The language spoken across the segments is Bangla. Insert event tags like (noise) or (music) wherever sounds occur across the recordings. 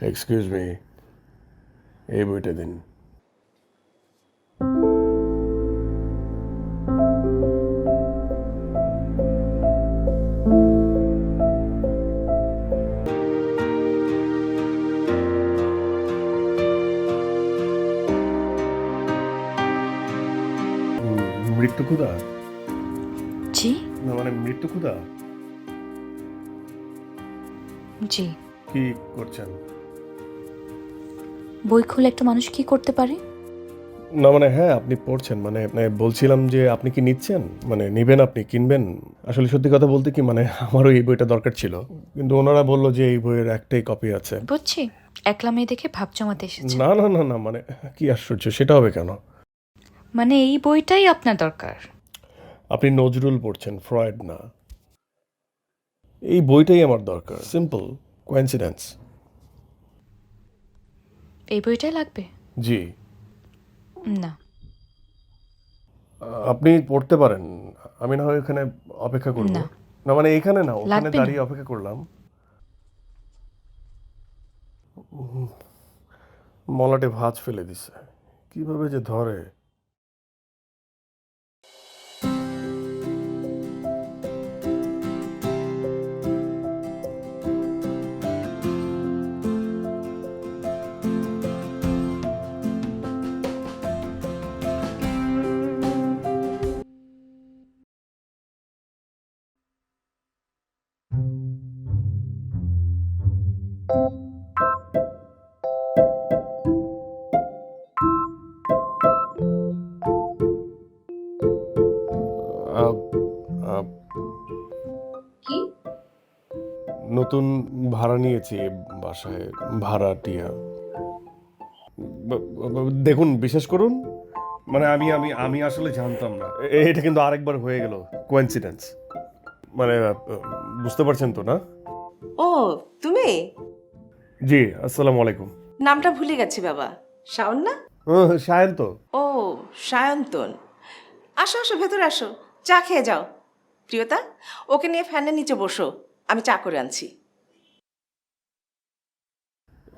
এক্সকিউজ মি এই বইটা দিন মৃত্যু ক্ষুদা জি। না মানে মৃত্যু ক্ষুদা জি। কি করছেন? বই খুলে একটা মানুষ কি করতে পারে? না মানে হ্যাঁ আপনি পড়ছেন মানে মানে বলছিলাম যে আপনি কি নিচ্ছেন? মানে নিবেন আপনি কিনবেন? আসলে সত্যি কথা বলতে কি মানে আমারও এই বইটা দরকার ছিল। কিন্তু ওনারা বলল যে এই বইয়ের একটাই কপি আছে। বুঝছি। একলা মেয়ে দেখে ভাব জমাতে এসেছে। না না না না মানে কি আশ্চর্য সেটা হবে কেন? মানে এই বইটাই আপনার দরকার। আপনি নজরুল পড়ছেন ফ্রয়েড না। এই বইটাই আমার দরকার সিম্পল কোয়েন্সিডেন্স এই বইটাই লাগবে? জি। না। আপনি পড়তে পারেন। আমি না হয় এখানে অপেক্ষা করব। না। না মানে এখানে না ওখানে লাগবে না। দাঁড়িয়ে অপেক্ষা করলাম। উম, মলাটে ভাঁজ ফেলে দিছে। কীভাবে যে ধরে? কি? নতুন ভাড়া নিয়েছি বাসায় ভাড়াটিয়া। দেখুন বিশেষ করুন মানে আমি আমি আমি আসলে জানতাম না। এটা কিন্তু আরেকবার হয়ে গেল কোয়েন্সিডেন্স মানে বুঝতে পারছেন তো না? ও তুমি? জি আসসালামু আলাইকুম। নামটা ভুলে গেছি বাবা। শাওন না? ও, সায়ন তো ও সায়ন্তন। আসো আসো ভেতরে আসো। চা খেয়ে যাও। প্রিয়তা ওকে নিয়ে ফ্যানের নিচে বসো। আমি চা করে আনছি।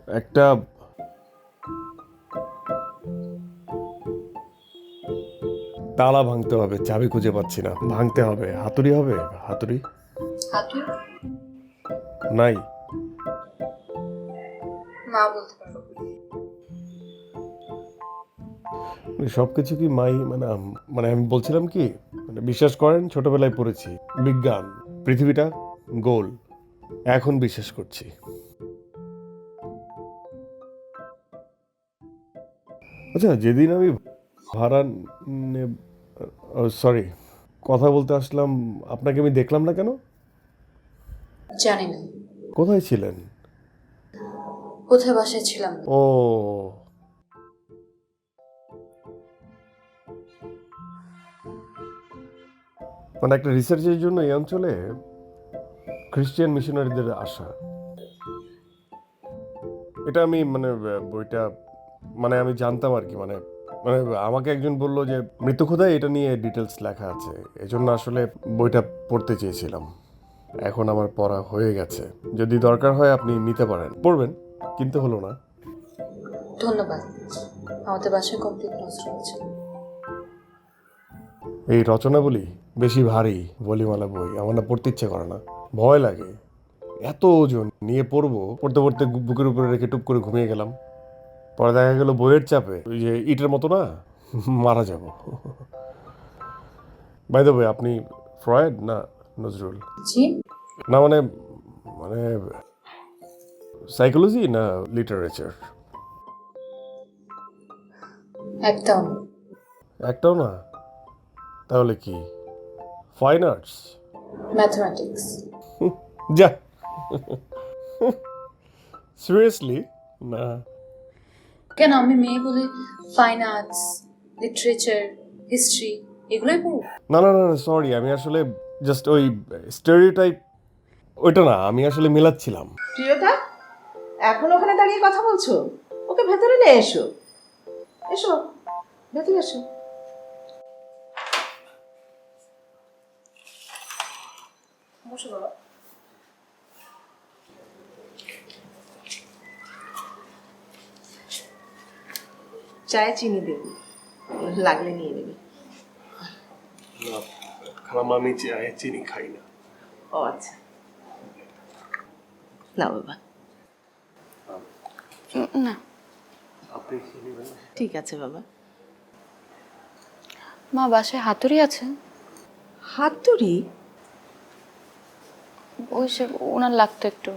একটা তালা ভাঙতে হবে চাবি খুঁজে পাচ্ছি না। ভাঙতে হবে। হাতুড়ি হবে? হাতুড়ি? নাই। মা বলতে পারব সব কিছু কি মাই মানে মানে আমি বলছিলাম কি বিশ্বাস করেন ছোটবেলায় পড়েছি। বিজ্ঞান পৃথিবীটা গোল। এখন বিশ্বাস করছি। আচ্ছা যেদিন আমি ভাড়া সরি কথা বলতে আসলাম আপনাকে আমি দেখলাম না কেন? জানি না। কোথায় ছিলেন? কোথায় বাসায় ছিলাম? ও মানে একটা রিসার্চের জন্য এই অঞ্চলে খ্রিস্টিয়ান মিশনারিদের আসা। এটা আমি মানে বইটা মানে আমি জানতাম আর কি মানে মানে আমাকে একজন বলল যে মৃত্যু খোদায় এটা নিয়ে ডিটেলস লেখা আছে। এজন্য আসলে বইটা পড়তে চেয়েছিলাম। এখন আমার পড়া হয়ে গেছে। যদি দরকার হয় আপনি নিতে পারেন। পড়বেন কিনতে হলো না। ধন্যবাদ। আমাদের বাসায় কমপ্লিট নষ্ট হয়েছে এই রচনাবলী বেশি ভারী বলিমালা বই আমার না পড়তে ইচ্ছে করে না। ভয় লাগে। এত ওজন নিয়ে পড়ব পড়তে পড়তে বুকের উপরে রেখে টুপ করে ঘুমিয়ে গেলাম। পরে দেখা গেল বইয়ের চাপে ওই যে ইটের মতো না (laughs) মারা যাব। বাই দ্য আপনি ফ্রয়েড না নজরুল? না মানে মানে সাইকোলজি না লিটারেচার একদম। একটাও না? তাহলে কি? ফাইন আর্টস ম্যাথমেটিক্স যা সিরিয়াসলি না কেন? আমি মেয়ে বলে ফাইন আর্টস লিটারেচার হিস্ট্রি এগুলোই পড়ব না না না সরি আমি আসলে জাস্ট ওই স্টেরিওটাইপ ওইটা না আমি আসলে মেলাচ্ছিলাম। প্রিয়তা এখন ওখানে দাঁড়িয়ে কথা বলছো? ওকে ভেতরে নিয়ে এসো। এসো ভেতরে এসো। বসে বাবা চায়ে চিনি দেব লাগলে নিয়ে নেবে। আমি চায়ে চিনি খাই না। ও আচ্ছা। না বাবা। না। ঠিক আছে বাবা। মা বাসায় হাতুড়ি আছে? হাতুড়ি? ওই সে ওনার লাগতো একটু।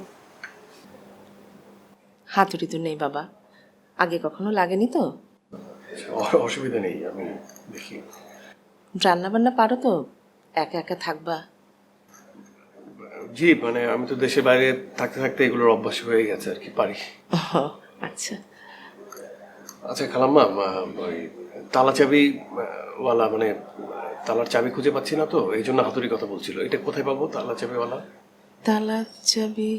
হাতুড়ি তো নেই বাবা। আগে কখনো লাগেনি তো? অসুবিধা নেই আমি দেখি। রান্না বান্না পারো তো? একা একা থাকবা? জি মানে আমি তো দেশের বাইরে থাকতে থাকতে এগুলোর অভ্যাস হয়ে গেছে আর কি পারি। আচ্ছা। আচ্ছা খালাম্মা ওই তালা চাবি ওয়ালা মানে তালার চাবি খুঁজে পাচ্ছি না তো এই জন্য হাতুড়ি কথা বলছিল। এটা কোথায় পাবো তালা চাবিওয়ালা? তালা চাবি।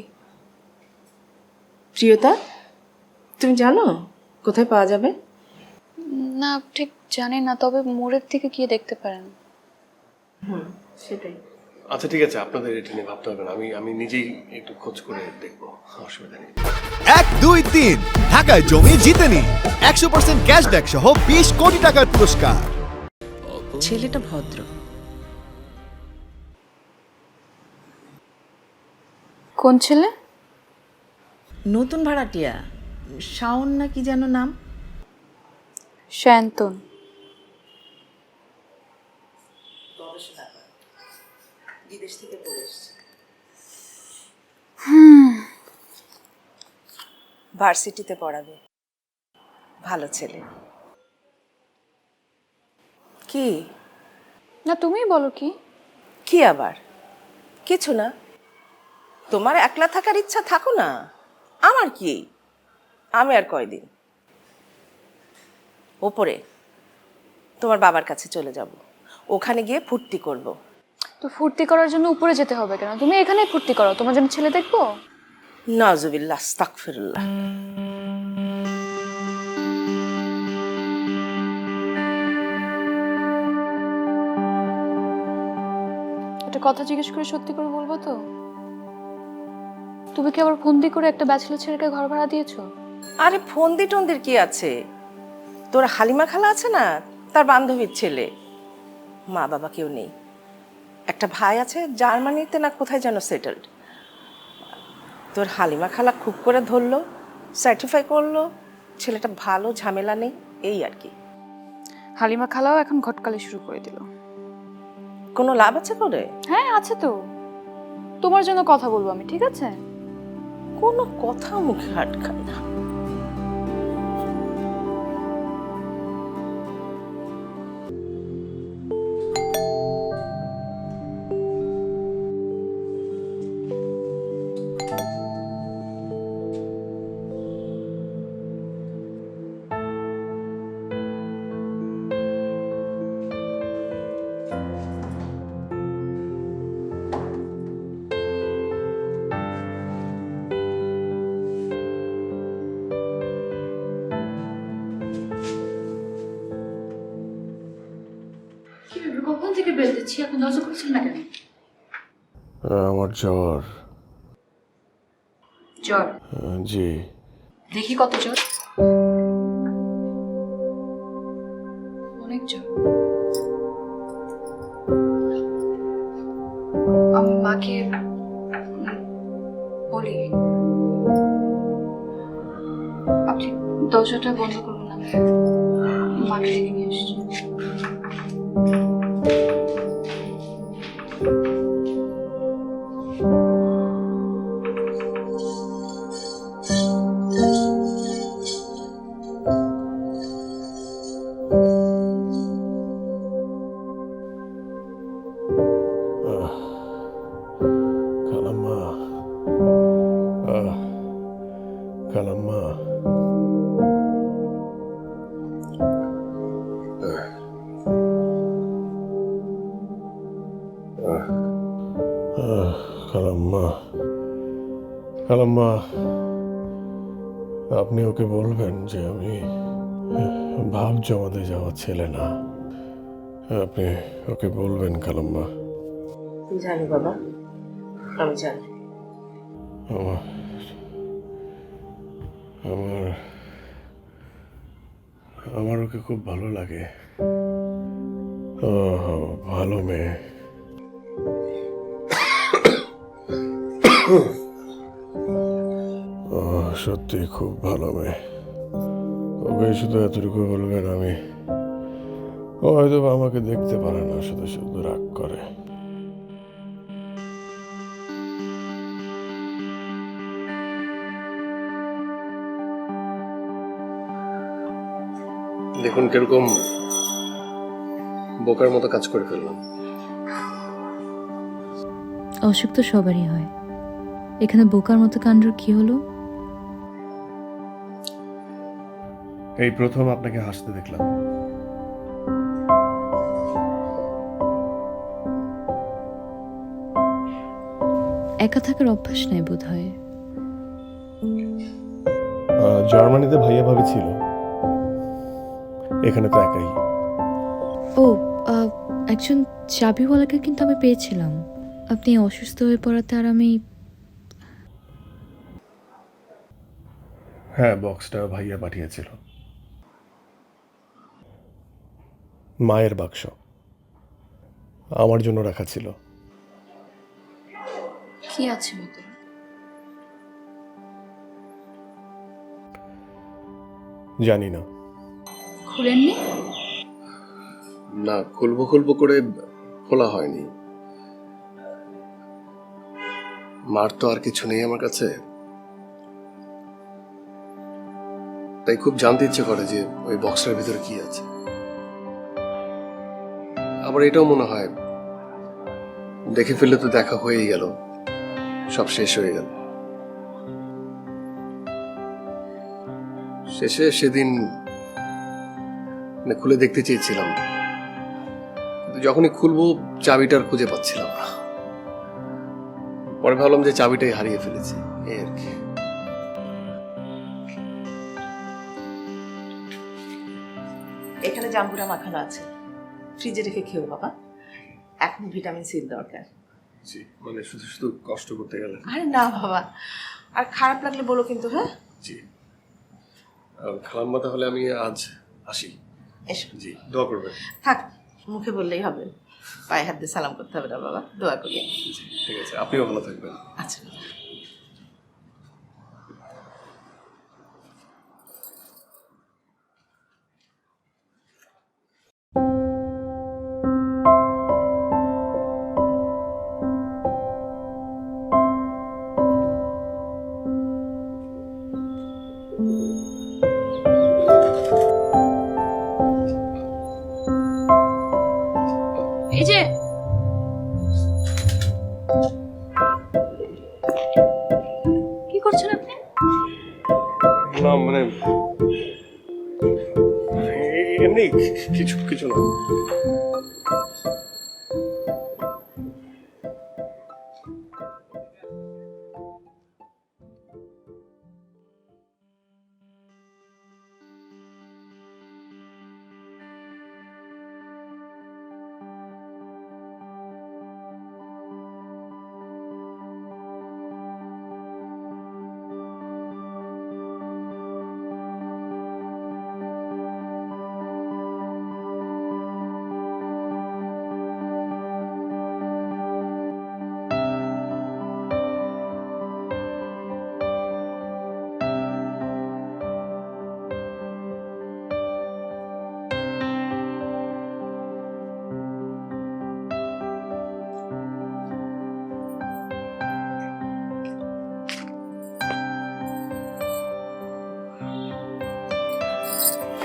প্রিয়তা তুমি জানো কোথায় পাওয়া যাবে? না ঠিক জানি না তবে মোড়ের থেকে গিয়ে দেখতে পারেন। হুম সেটাই। আচ্ছা ঠিক আছে আপনাদের এটা নিয়ে ভাবতে হবে না আমি আমি নিজেই একটু খোঁজ করে দেখব অসুবিধা নেই। এক দুই তিন ঢাকায় জমি জিতে নিন একশো পার্সেন্ট ক্যাশব্যাক সহ বিশ কোটি টাকার পুরস্কার। ছেলেটা ভদ্র কোন ছেলে? নতুন ভাড়াটিয়া। শাওন না কি যেন নাম? শান্তন বিদেশ থেকে পড়ে এসছে ভার্সিটিতে পড়াবে। ভালো ছেলে। কি? না তুমিই বলো কি? কি আবার? কিছু না। তোমার একলা থাকার ইচ্ছা থাকো না। আমার কি আমি আর কয়দিন? ওপরে তোমার বাবার কাছে চলে যাব। ওখানে গিয়ে ফুর্তি করব। তো ফুর্তি করার জন্য উপরে যেতে হবে কেন? তুমি এখানেই ফুর্তি করো তোমার জন্য ছেলে দেখব? নাজুবিল্লাহ আস্তাগফিরুল্লাহ। একটা কথা জিজ্ঞেস করে সত্যি করে বলব তো? তুমি কি আবার ফন্দি করে একটা ব্যাচেলর ছেলেকে ঘর ভাড়া দিয়েছ? আরে ফন্দি টন্দির কি আছে? তোর হালিমা খালা আছে না? তার বান্ধবীর ছেলে। মা বাবা কেউ নেই। একটা ভাই আছে জার্মানিতে না কোথায় যেন সেটেলড তোর হালিমা খালা খুব করে ধরলো সার্টিফাই করল ছেলেটা ভালো ঝামেলা নেই এই আর কি। হালিমা খালাও এখন ঘটকালে শুরু করে দিল। কোনো লাভ আছে করে হ্যাঁ আছে তো। তোমার জন্য কথা বলব আমি ঠিক আছে? কোনো কথা মুখে আটকায় না। দিচ্ছি এখন দরজা খুলছেন না কেন? আমার জ্বর। জ্বর? জি। দেখি কত জ্বর। অনেক জ্বর। আমি মাকে বলি আপনি দরজাটা বন্ধ করুন আমি মাকে ডেকে নিয়ে আসছি। ওকে বলবেন যে আমি ভাব জমাতে যাওয়া ছেলে না। আপনি ওকে বলবেন খালাম্মা জানি বাবা আমি জানি। আমার আমার আমার ওকে খুব ভালো লাগে। ও ভালো মেয়ে। সত্যি খুব ভালো মেয়ে। ওকে শুধু এতটুকু বলবেন আমি। ও হয়তো আমাকে দেখতে পারে না শুধু শুধু রাগ করে। দেখুন কীরকম বোকার মতো কাজ করে ফেললাম। অসুখ তো সবারই হয়। এখানে বোকার মতো কাণ্ডর কি হলো? এই প্রথম আপনাকে হাসতে দেখলাম। একা থাকার অভ্যাস নাই বোধ হয় জার্মানিতে ভাইয়া ভাবি ছিল। এখানে তো একাই। ও একজন চাবিওয়ালাকে কিন্তু আমি পেয়েছিলাম। আপনি অসুস্থ হয়ে পড়াতে আর আমি হ্যাঁ বক্সটা ভাইয়া পাঠিয়েছিল। মায়ের বাক্স। আমার জন্য রাখা ছিল। কি আছে ভিতরে? জানি না। খুলেননি? না খুলবো খুলবো করে খোলা হয়নি। মার তো আর কিছু নেই আমার কাছে। তাই খুব জানতে ইচ্ছে করে যে ওই বক্সটার ভিতরে কি আছে। আবার এটাও মনে হয়, দেখে ফেললে তো দেখা হয়েই গেল, সব শেষ হয়ে গেল। শেষে সেদিন মানে খুলে দেখতে চেয়েছিলাম। যখনই খুলবো চাবিটার খুঁজে পাচ্ছিলাম না। পরে ভাবলাম যে চাবিটাই হারিয়ে ফেলেছি, এই আর কি। এখানে জাম্বুরা মাখানো আছে। ফ্রিজে রেখে খেও বাবা। এখন ভিটামিন সির দরকার। জি মানে শুধু শুধু কষ্ট করতে গেলে। আরে না বাবা। আর খারাপ লাগলে বলো কিন্তু হ্যাঁ? জি। খালাম্মা তাহলে আমি আজ আসি। এসো। জি দোয়া করবেন। থাক মুখে বললেই হবে। পায়ে হাত দিয়ে সালাম করতে হবে না বাবা। দোয়া করি। ঠিক আছে। আপনিও ভালো থাকবেন। আচ্ছা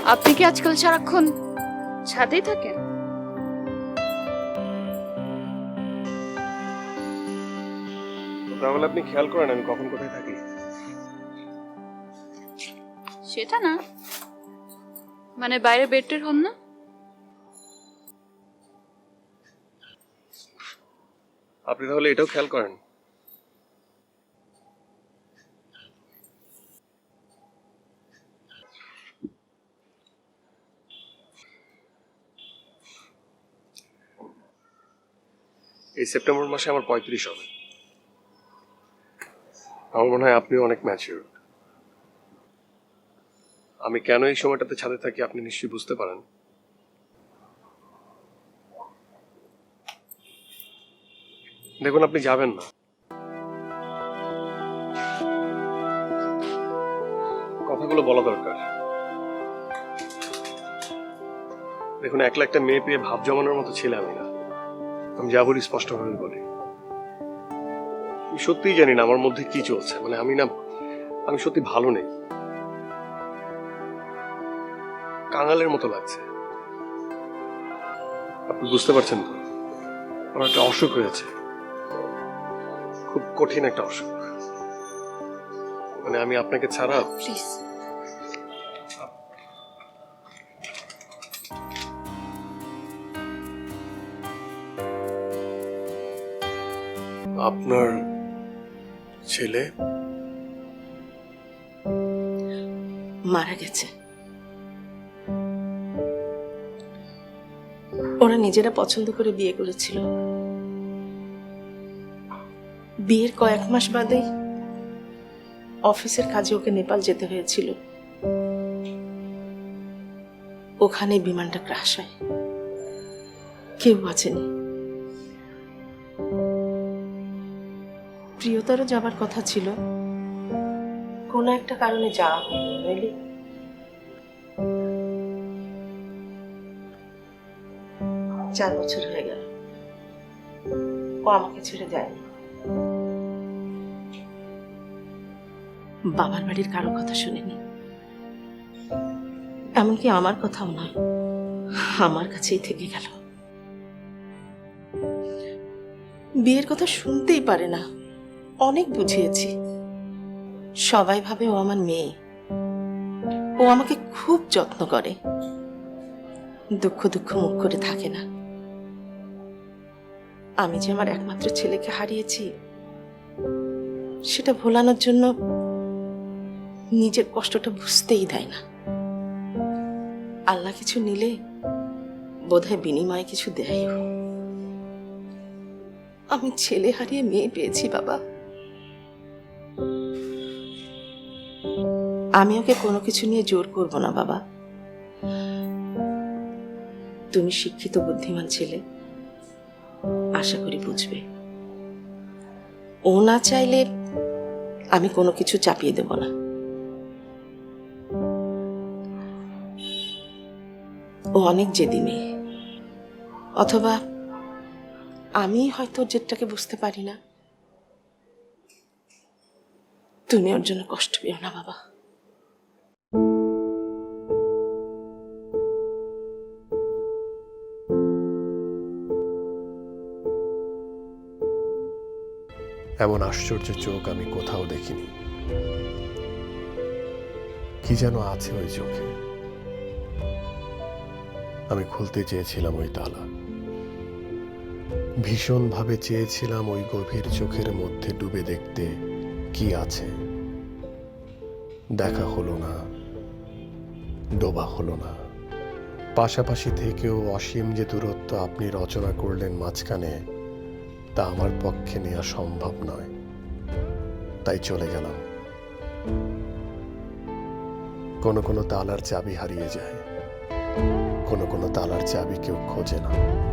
আপনি কি আজকাল সারাক্ষণ ছাদেই থাকেন? তাহলে আপনি খেয়াল করেন আমি কখন কোথায় থাকি। সেটা না। মানে বাইরে বেডটের হন না? আপনি তাহলে এটাও খেয়াল করেন। এই সেপ্টেম্বর মাসে আমার পঁয়ত্রিশ হবে। আমার মনে হয় আপনিও অনেক ম্যাচিউর আমি কেন এই সময়টাতে ছাদে থাকি আপনি নিশ্চয়ই বুঝতে পারেন। দেখুন, আপনি যাবেন না। কথাগুলো বলা দরকার। দেখুন, একলা একটা মেয়ে পেয়ে ভাব জমানোর মতো ছেলে আমি না। আমি যা বলি স্পষ্টভাবে বলি। আমি সত্যিই জানি না আমার মধ্যে কি চলছে মানে আমি না, আমি সত্যি ভালো নেই। কাঙালের মতো লাগছে। আপনি বুঝতে পারছেন তো? আমার একটা অসুখ হয়েছে। খুব কঠিন একটা অসুখ। মানে আমি আপনাকে ছাড়া প্লিজ আপনার ছেলে? মারা গেছে। ওরা নিজেরা পছন্দ করে বিয়ে করেছিল। বিয়ের কয়েক মাস বাদেই অফিসের কাজে ওকে নেপাল যেতে হয়েছিল। ওখানে বিমানটা ক্রাশ হয়। কেউ বাঁচেনি। প্রিয়তারও যাবার কথা ছিল। কোনো একটা কারণে যাওয়া হয়নি চার বছর হয়ে গেল। ও আমাকে ছেড়ে যায়নি। বাবার বাড়ির কারও কথা শুনিনি। এমনকি আমার কথাও নয় আমার কাছেই থেকে গেল। বিয়ের কথা শুনতেই পারে না। অনেক বুঝিয়েছি। সবাই ভাবে ও আমার মেয়ে। ও আমাকে খুব যত্ন করে। দুঃখ দুঃখ মুখ করে থাকে না। আমি যে আমার একমাত্র ছেলেকে হারিয়েছি, সেটা ভোলানোর জন্য নিজের কষ্টটা বুঝতেই দেয় না। আল্লাহ কিছু নিলে বোধহয় বিনিময়ে কিছু দেয়। আমি ছেলে হারিয়ে মেয়ে পেয়েছি, বাবা। আমি ওকে কোনো কিছু নিয়ে জোর করব না, বাবা। তুমি শিক্ষিত, বুদ্ধিমান ছেলে। আশা করি বুঝবে। ও না চাইলে আমি কোনো কিছু চাপিয়ে দেব না। ও অনেক জেদি মেয়ে। অথবা আমি হয়তো জেদটাকে বুঝতে পারি না। তুমি ওর জন্য কষ্ট পেও না, বাবা। এমন আশ্চর্য চোখ আমি কোথাও দেখিনি। কি যেন আছে ওই চোখে। আমি খুলতে চেয়েছিলাম ওই তালা। ভীষণভাবে চেয়েছিলাম ওই গভীর চোখের মধ্যে ডুবে দেখতে কি আছে। দেখা হলো না, ডোবা হলো না। পাশাপাশি থেকেও অসীম যে দূরত্ব আপনি রচনা করলেন মাঝখানে তা আমার পক্ষে নেওয়া সম্ভব নয়। তাই চলে গেলাম। কোনো কোনো তালার চাবি হারিয়ে যায়। কোনো কোনো তালার চাবি কেউ খোঁজে না।